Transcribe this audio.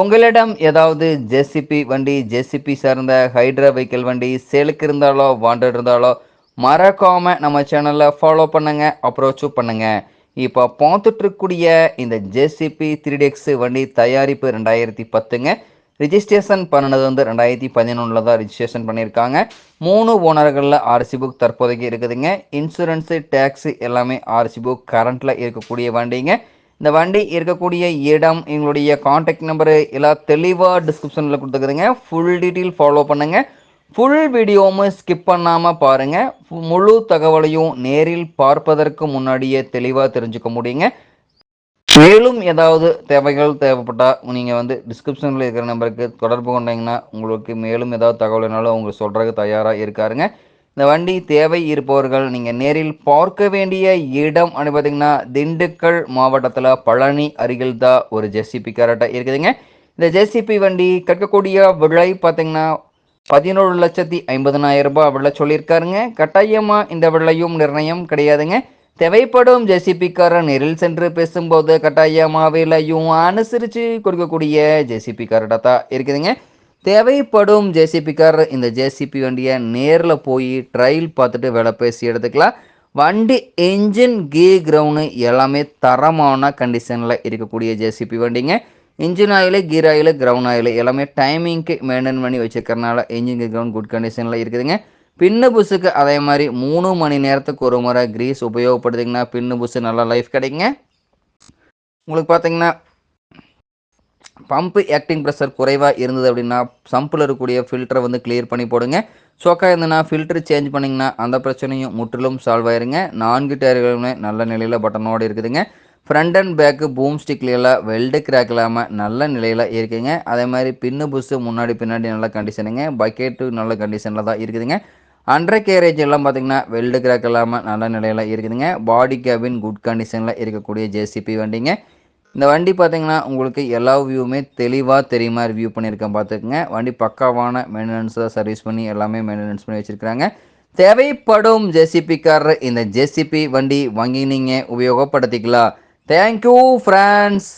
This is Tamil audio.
உங்களிடம் ஏதாவது ஜேசிபி வண்டி ஜேசிபி சார்ந்த ஹைட்ரா வெஹிக்கிள் வண்டி சேலுக்கு இருந்தாலோ வாண்டட் இருந்தாலோ மறக்காமல் நம்ம சேனலில் ஃபாலோ பண்ணுங்கள் அப்ரோச்சும் பண்ணுங்க. இப்போ பார்த்துட்ருக்கூடிய இந்த ஜேசிபி த்ரீ டெக்ஸ் வண்டி தயாரிப்பு ரெண்டாயிரத்தி பத்துங்க. ரிஜிஸ்ட்ரேஷன் பண்ணது வந்து ரெண்டாயிரத்தி பதினொன்றில் தான் ரிஜிஸ்ட்ரேஷன் பண்ணியிருக்காங்க. மூணு ஓனர்களில் ஆர்சி புக் தற்போதைக்கு இருக்குதுங்க. இன்சூரன்ஸு டேக்ஸு எல்லாமே ஆர்சி புக் கரண்ட்டில் இருக்கக்கூடிய வண்டிங்க. இந்த வண்டி இருக்கக்கூடிய இடம் எங்களுடைய காண்டாக்ட் நம்பரு எல்லாம் தெளிவாக டிஸ்கிரிப்ஷனில் கொடுத்துக்குதுங்க. ஃபுல் டீட்டெயில் ஃபாலோ பண்ணுங்கள் ஃபுல் வீடியோவும் ஸ்கிப் பண்ணாமல் பாருங்கள் முழு தகவலையும் நேரில் பார்ப்பதற்கு முன்னாடியே தெளிவாக தெரிஞ்சுக்க முடியுங்க. மேலும் ஏதாவது தேவைகள் தேவைப்பட்டால் நீங்கள் வந்து டிஸ்கிரிப்ஷனில் இருக்கிற நம்பருக்கு தொடர்பு கொண்டீங்கன்னா உங்களுக்கு மேலும் ஏதாவது தகவல்னாலும் உங்களுக்கு சொல்கிறதுக்கு தயாராக இருக்காருங்க. இந்த வண்டி தேவை இருப்பவர்கள் நீங்கள் நேரில் பார்க்க வேண்டிய இடம் அப்படின்னு பார்த்தீங்கன்னா திண்டுக்கல் மாவட்டத்தில் பழனி அருகில் தான் ஒரு ஜெசிபி கரெக்டாக இருக்குதுங்க. இந்த ஜெசிபி வண்டி கற்கக்கூடிய விலை பார்த்தீங்கன்னா பதினோரு லட்சத்தி ஐம்பதனாயிரம் ரூபாய் விலை சொல்லியிருக்காருங்க. கட்டாயமாக இந்த விலையும் நிர்ணயம் கிடையாதுங்க. தேவைப்படும் ஜேசிபிக்காரர் நேரில் சென்று பேசும்போது கட்டாயமாக விலையும் அனுசரித்து கொடுக்கக்கூடிய ஜேசிபிக்காரர்கிட்ட தான் இருக்குதுங்க. தேவைப்படும் ஜேசிபிக்காரர் இந்த ஜேசிபி வண்டியை நேரில் போய் ட்ரையல் பார்த்துட்டு வேலை பேசி எடுத்துக்கலாம். வண்டி என்ஜின் கீ கிரவுண்டு எல்லாமே தரமான கண்டிஷனில் இருக்கக்கூடிய ஜேசிபி வண்டிங்க. Engine oil gear oil ground oil எல்லாமே டைமிங்க்கு மெயின்டைன் பண்ணி வச்சுருக்கறனால இன்ஜின் கீர் கிரவுண்ட் குட் கண்டிஷனில் இருக்குதுங்க. பின்னு புஸ்ஸுக்கு அதே மாதிரி மூணு மணி நேரத்துக்கு ஒரு முறை கிரீஸ் உபயோகப்படுத்திங்கன்னா பின்னு புஷு நல்லா லைஃப் கிடைக்குங்க. உங்களுக்கு பார்த்தீங்கன்னா பம்பு ஆக்டிங் ப்ரெஷர் குறைவாக இருந்தது அப்படின்னா சம்பில் இருக்கக்கூடிய ஃபில்டரை வந்து கிளியர் பண்ணி போடுங்க. சோக்காக இருந்ததுன்னா ஃபில்டர் சேஞ்ச் பண்ணிங்கன்னா அந்த பிரச்சனையும் முற்றிலும் சால்வ் ஆயிருங்க. நான்கு டயர்களுமே நல்ல நிலையில் பட்டனோடு இருக்குதுங்க. ஃப்ரண்ட் அண்ட் பேக்கு பூம் ஸ்டிக்லாம் வெல்டு கிராக் இல்லாமல் நல்ல நிலையில் இருக்குதுங்க அதே மாதிரி பின்னு புஸ்ஸு முன்னாடி பின்னாடி நல்ல கண்டிஷனுங்க பக்கெட்டு நல்ல கண்டிஷனில் தான் இருக்குதுங்க. அண்டர் கேரேஜ் எல்லாம் பார்த்தீங்கன்னா வெல்டு கிராக் இல்லாமல் நல்ல நிலையில் இருக்குதுங்க. பாடி கேபின் குட் கண்டிஷனில் இருக்கக்கூடிய ஜேசிபி வண்டிங்க. இந்த வண்டி பார்த்தீங்கன்னா உங்களுக்கு எல்லா வியூவுமே தெளிவாக தெரியுமா? ரிவ்யூ பண்ணியிருக்கேன் பார்த்துக்குங்க வண்டி பக்காவான மெயின்டெனன்ஸாக சர்வீஸ் பண்ணி எல்லாமே மெயின்டெனன்ஸ் பண்ணி வச்சுருக்காங்க தேவைப்படும் ஜேசிபிக்காரர் இந்த ஜேசிபி வண்டி வாங்கி நீங்கள் உபயோகப்படுத்திக்கலாம் தேங்க்யூ ஃப்ரான்ஸ்